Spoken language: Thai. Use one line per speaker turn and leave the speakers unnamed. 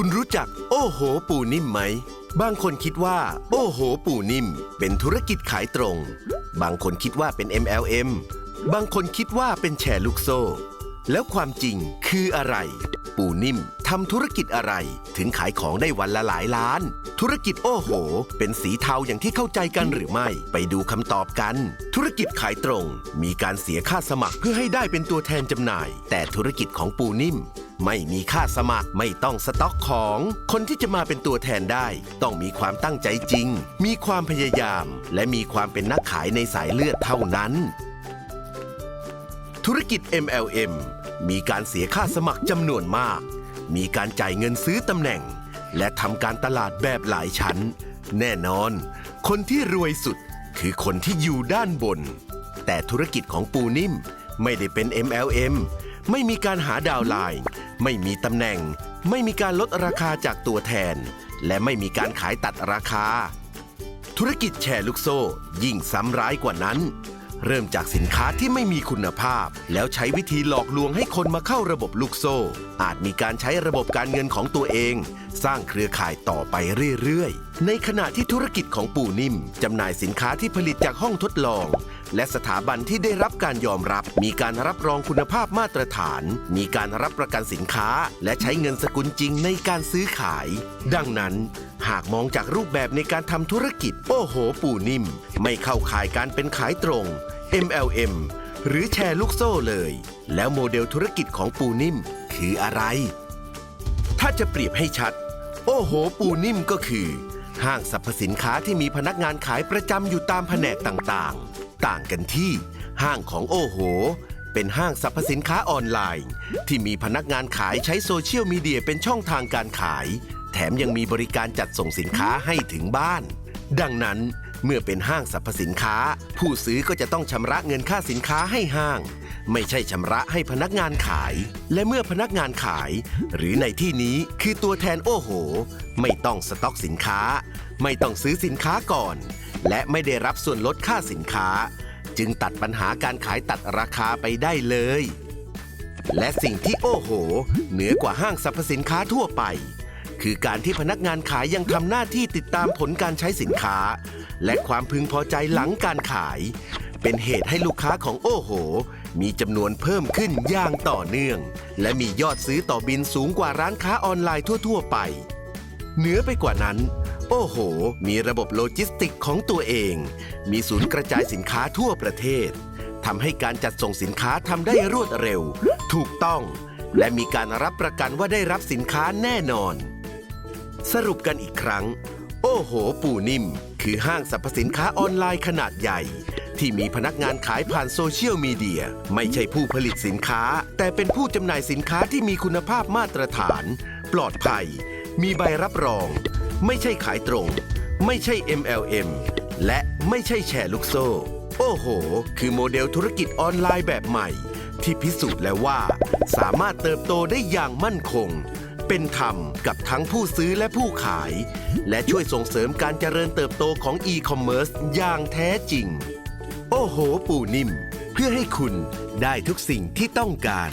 คุณรู้จักโอ้โห ปูนิ่มไหม บางคนคิดว่า โอ้โห ปูนิ่ม เป็นธุรกิจขายตรง บางคนคิดว่าเป็น MLM บางคนคิดว่าเป็นแชร์ลูกโซ่ แล้วความจริงคืออะไร ปูนิ่มทำธุรกิจอะไร ถึงขายของได้วันละหลายล้าน ธุรกิจโอ้โห เป็นสีเทาอย่างที่เข้าใจกันหรือไม่ ไปดูคำตอบกัน ธุรกิจขายตรง มีการเสียค่าสมัครเพื่อให้ได้เป็นตัวแทนจำหน่าย แต่ธุรกิจของปูนิ่ม ไม่มีค่าสมัครไม่ต้องสต็อกของ คนที่จะมาเป็นตัวแทนได้ ต้องมีความตั้งใจจริง มีความพยายาม และมีความเป็นนักขายในสายเลือดเท่านั้น ธุรกิจ MLM มีการเสียค่าสมัครจำนวนมาก มีการจ่ายเงินซื้อตำแหน่ง และทำการตลาดแบบหลายชั้น แน่นอน คนที่รวยสุดคือคนที่อยู่ด้านบน แต่ธุรกิจของปูนิ่มไม่ได้เป็น MLM ไม่มีการหาดาวไลน์ ไม่มีตำแหน่ง ไม่มีการลดราคาจากตัวแทน และไม่มีการขายตัดราคา ธุรกิจแชร์ลูกโซ่ ยิ่งซ้ำร้ายกว่านั้น เริ่มจากสินค้าที่ไม่มีคุณภาพ แล้วใช้วิธีหลอกลวงให้คนมาเข้าระบบลูกโซ่ อาจมีการใช้ระบบการเงินของตัวเอง สร้างเครือข่ายต่อไปเรื่อยๆ ในขณะที่ธุรกิจของปู่นิ่มจำหน่ายสินค้าที่ผลิตจากห้องทดลอง และสถาบันที่ได้รับการยอมรับ มีการรับรองคุณภาพมาตรฐาน มีการรับประกันสินค้า และใช้เงินสกุลจริงในการซื้อขาย ดังนั้น หากมองจากรูปแบบในการทำธุรกิจ โอ้โห ปู่นิ่ม ไม่เข้าข่ายการเป็นขายตรง MLM หรือแชร์ลูกโซ่เลย แล้วโมเดลธุรกิจของปูนิ่มคืออะไร ถ้าจะเปรียบให้ชัด โอ้โห ปูนิ่มก็คือ ห้างสรรพสินค้าที่มีพนักงานขายประจำอยู่ตามแผนกต่างๆ ต่างกันที่ ห้างของโอโห เป็นห้างสรรพสินค้าออนไลน์ ที่มีพนักงานขายใช้โซเชียลมีเดียเป็นช่องทางการขาย แถมยังมีบริการจัดส่งสินค้าให้ถึงบ้าน ดังนั้น เมื่อเป็นห้างสรรพสินค้า ผู้ซื้อก็จะต้องชำระเงินค่าสินค้าให้ห้าง ไม่ใช่ชำระให้พนักงานขาย และเมื่อพนักงานขาย หรือในที่นี้คือตัวแทนโอ้โห ไม่ต้องสต็อกสินค้า ไม่ต้องซื้อสินค้าก่อน และไม่ได้รับส่วนลดค่าสินค้า จึงตัดปัญหาการขายตัดราคาไปได้เลย และสิ่งที่โอ้โห เหนือกว่าห้างสรรพสินค้าทั่วไป คือการที่พนักงานขายยังทำหน้าที่ติดตามผลการใช้สินค้า และความพึงพอใจหลังการขาย เป็นเหตุให้ลูกค้าของโอ้โห มีจำนวนเพิ่มขึ้นอย่างต่อเนื่อง และมียอดซื้อต่อบินสูงกว่าร้านค้าออนไลน์ทั่ว ๆ ไป เหนือไปกว่านั้น โอ้โห มีระบบโลจิสติกของตัวเอง มีศูนย์กระจายสินค้าทั่วประเทศทำให้การจัดส่งสินค้าทำได้รวดเร็ว ถูกต้อง และมีการรับประกันว่าได้รับสินค้าแน่นอน สรุปกันอีกครั้ง โอ้โห ปูนิ่ม คือห้างสรรพสินค้าออนไลน์ขนาดใหญ่ ที่มีพนักงานขายผ่านโซเชียลมีเดีย ไม่ใช่ผู้ผลิตสินค้า แต่เป็นผู้จำหน่ายสินค้าที่มีคุณภาพมาตรฐาน ปลอดภัย มีใบรับรอง ไม่ใช่ขายตรง ไม่ใช่ MLM และไม่ใช่แชร์ลูกโซ่ โอ้โห คือโมเดลธุรกิจออนไลน์แบบใหม่ ที่พิสูจน์แล้วว่า สามารถเติบโตได้อย่างมั่นคง เป็นธรรมกับทั้งผู้ซื้อและผู้ขาย และช่วยส่งเสริมการเจริญเติบโตของอีคอมเมิร์ซอย่างแท้จริง โอ้โห ปูนิ่ม เพื่อให้คุณได้ทุกสิ่งที่ต้องการ